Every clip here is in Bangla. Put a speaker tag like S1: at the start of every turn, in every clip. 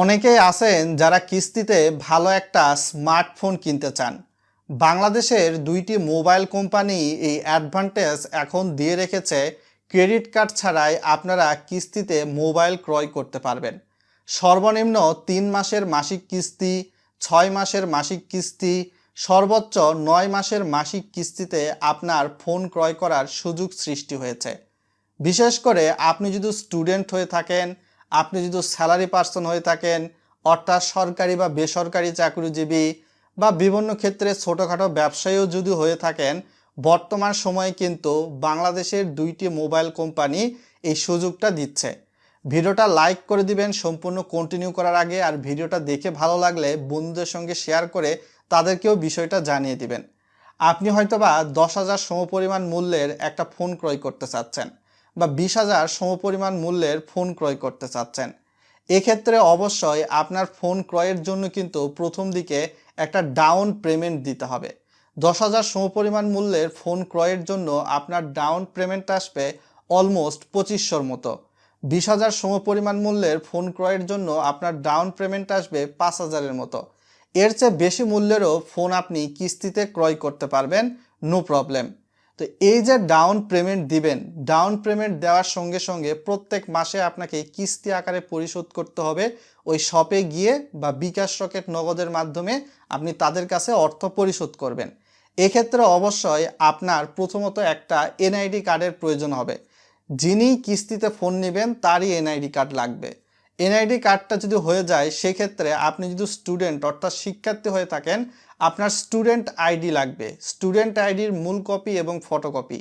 S1: অনেকেই আছেন যারা কিস্তিতে ভালো একটা স্মার্টফোন কিনতে চান। বাংলাদেশের দুইটি মোবাইল কোম্পানি এই অ্যাডভান্টেজ এখন দিয়ে রেখেছে। ক্রেডিট কার্ড ছাড়াই আপনারা কিস্তিতে মোবাইল ক্রয় করতে পারবেন। সর্বনিম্ন তিন মাসের মাসিক কিস্তি, ছয় মাসের মাসিক কিস্তি, সর্বোচ্চ নয় মাসের মাসিক কিস্তিতে আপনার ফোন ক্রয় করার সুযোগ সৃষ্টি হয়েছে। বিশেষ করে আপনি যদি স্টুডেন্ট হয়ে থাকেন আপনি যদি স্যালারি পার্সন হয়ে থাকেন, অর্থাৎ সরকারি বা বেসরকারি চাকরিজীবী বা বিভিন্ন ক্ষেত্রে ছোটোখাটো ব্যবসায়ীও যদি হয়ে থাকেন, বর্তমান সময়ে কিন্তু বাংলাদেশের দুইটি মোবাইল কোম্পানি এই সুযোগটা দিচ্ছে। ভিডিওটা লাইক করে দিবেন, সম্পূর্ণ কন্টিনিউ করার আগে, আর ভিডিওটা দেখে ভালো লাগলে বন্ধুদের সঙ্গে শেয়ার করে তাদেরকেও বিষয়টা জানিয়ে দিবেন। আপনি হয়তোবা দশ হাজার সমপরিমাণ মূল্যের একটা ফোন ক্রয় করতে চাচ্ছেন। বা বিশ হাজার সমপরিমাণ মূল্যের ফোন ক্রয় করতে চাচ্ছেন। এক্ষেত্রে অবশ্যই আপনার ফোন ক্রয়ের জন্য কিন্তু প্রথম দিকে একটা ডাউন পেমেন্ট দিতে হবে। দশ হাজার সমপরিমাণ মূল্যের ফোন ক্রয়ের জন্য আপনার ডাউন পেমেন্ট আসবে অলমোস্ট পঁচিশশোর মতো। বিশ হাজার সমপরিমাণ মূল্যের ফোন ক্রয়ের জন্য আপনার ডাউন পেমেন্ট আসবে পাঁচ হাজারের মতো। এর চেয়ে বেশি মূল্যেরও ফোন আপনি কিস্তিতে ক্রয় করতে পারবেন, নো প্রবলেম। তো এই যে ডাউন পেমেন্ট দিবেন ডাউন পেমেন্ট দেওয়ার সঙ্গে সঙ্গে প্রত্যেক মাসে আপনাকে কিস্তি আকারে পরিশোধ করতে হবে। ওই শপে গিয়ে বা বিকাশ রকেট নগদের মাধ্যমে আপনি তাদের কাছে অর্থ পরিশোধ করবেন। এক্ষেত্রে অবশ্যই আপনার প্রথমত একটা এনআইডি কার্ডের প্রয়োজন হবে। যিনি কিস্তিতে ফোন নেবেন, তারই এনআইডি কার্ড লাগবে। এনআইডি কার্ডটা যদি হয়ে যায়, সেক্ষেত্রে আপনি যদি স্টুডেন্ট অর্থাৎ শিক্ষার্থী হয়ে থাকেন, আপনার স্টুডেন্ট আইডি লাগবে। স্টুডেন্ট আইডির মূল কপি এবং ফটোকপি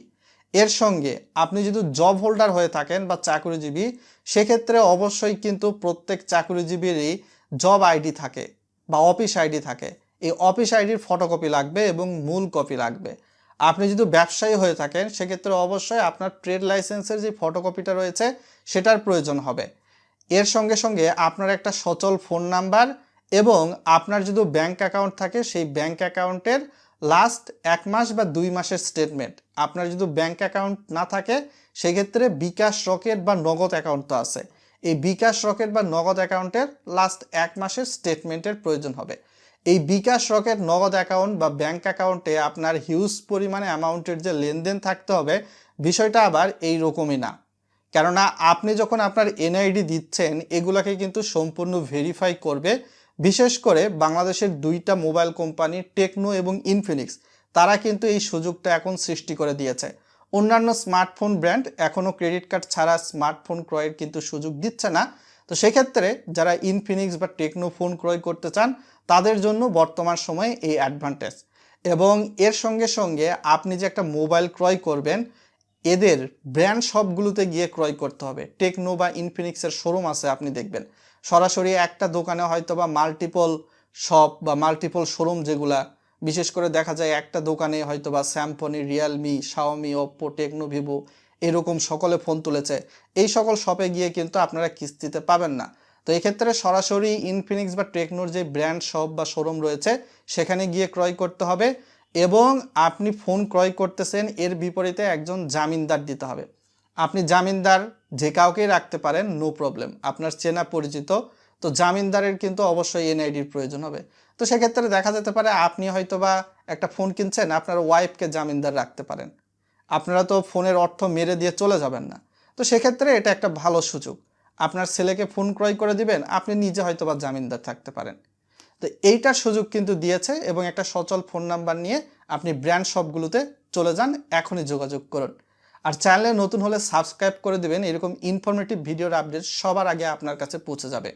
S1: এর সঙ্গে আপনি যদি জব হোল্ডার হয়ে থাকেন বা চাকরিজীবী, সেক্ষেত্রে অবশ্যই কিন্তু প্রত্যেক চাকরিজীবীরই জব আইডি থাকে বা অফিস আইডি থাকে। এই অফিস আইডির ফটোকপি লাগবে এবং মূল কপি লাগবে। আপনি যদি ব্যবসায়ী হয়ে থাকেন, সেক্ষেত্রে অবশ্যই আপনার ট্রেড লাইসেন্সের যে ফটোকপিটা রয়েছে, সেটার প্রয়োজন হবে। এর সঙ্গে সঙ্গে আপনার একটা সচল ফোন নাম্বার এবং আপনার যদি ব্যাংক অ্যাকাউন্ট থাকে, সেই ব্যাংক অ্যাকাউন্টের লাস্ট এক মাস বা দুই মাসের স্টেটমেন্ট আপনার যদি ব্যাংক অ্যাকাউন্ট না থাকে, সেক্ষেত্রে বিকাশ রকেট বা নগদ অ্যাকাউন্ট তো আছে। এই বিকাশ রকেট বা নগদ অ্যাকাউন্টের লাস্ট এক মাসের স্টেটমেন্টের প্রয়োজন হবে। এই বিকাশ রকেট, নগদ অ্যাকাউন্ট বা ব্যাংক অ্যাকাউন্টে আপনার হিউজ পরিমাণে অ্যামাউন্টের যে লেনদেন থাকতে হবে, বিষয়টা আবার এই রকমই না। কেননা আপনি যখন আপনার এনআইডি দিচ্ছেন, এগুলাকে কিন্তু সম্পূর্ণ ভেরিফাই করবে। বিশেষ করে বাংলাদেশের দুইটা মোবাইল কোম্পানি টেকনো এবং ইনফিনিক্স তারা কিন্তু এই সুযোগটা এখন সৃষ্টি করে দিয়েছে। অন্যান্য স্মার্টফোন ব্র্যান্ড এখনও ক্রেডিট কার্ড ছাড়া স্মার্টফোন ক্রয়ের কিন্তু সুযোগ দিচ্ছে না। তো সেক্ষেত্রে যারা ইনফিনিক্স বা টেকনো ফোন ক্রয় করতে চান, তাদের জন্য বর্তমান সময়ে এই অ্যাডভান্টেজ এবং এর সঙ্গে সঙ্গে আপনি যে একটা মোবাইল ক্রয় করবেন এদের ব্র্যান্ড শপগুলোতে গিয়ে ক্রয় করতে হবে। টেকনো বা ইনফিনিক্সের শোরুম আছে, আপনি দেখবেন। সরাসরি একটা দোকানে হয়তো বা মাল্টিপল শপ বা মাল্টিপল শোরুম যেগুলা, বিশেষ করে দেখা যায় একটা দোকানে হয়তো বা Samsung Realme Xiaomi Oppo Tecno Vivo এরকম সকলে ফোন তুলেছে। এই সকল শপে গিয়ে কিন্তু আপনারা কিস্তিতে পাবেন না। তো এক্ষেত্রে সরাসরি ইনফিনিক্স বা টেকনোর যে ব্র্যান্ড শপ বা শোরুম রয়েছে, সেখানে গিয়ে ক্রয় করতে হবে। এবং আপনি ফোন ক্রয় করতেছেন, এর বিপরীতে একজন জামিনদার দিতে হবে। আপনি জামিনদার যে কাউকেই রাখতে পারেন নো প্রবলেম আপনার চেনা পরিচিত, তো জামিনদারের কিন্তু অবশ্যই এনআইডির প্রয়োজন হবে। তো সেক্ষেত্রে দেখা যেতে পারে আপনি হয়তো বা একটা ফোন কিনছেন, আপনার ওয়াইফকে জামিনদার রাখতে পারেন। আপনারা তো ফোনের অর্থ মেরে দিয়ে চলে যাবেন না। তো সেক্ষেত্রে এটা একটা ভালো সুযোগ। আপনার ছেলেকে ফোন ক্রয় করে দিবেন, আপনি নিজে হয়তো বা জামিনদার থাকতে পারেন। তো এইটার সুযোগ কিন্তু দিয়েছে এবং একটা সচল ফোন নাম্বার নিয়ে আপনি ব্র্যান্ড শপগুলোতে চলে যান, এখনই যোগাযোগ করুন। আর চ্যানেলে নতুন হলে সাবস্ক্রাইব করে দেবেন, এরকম ইনফরমেটিভ ভিডিওর আপডেট সবার আগে আপনার কাছে পৌঁছে যাবে।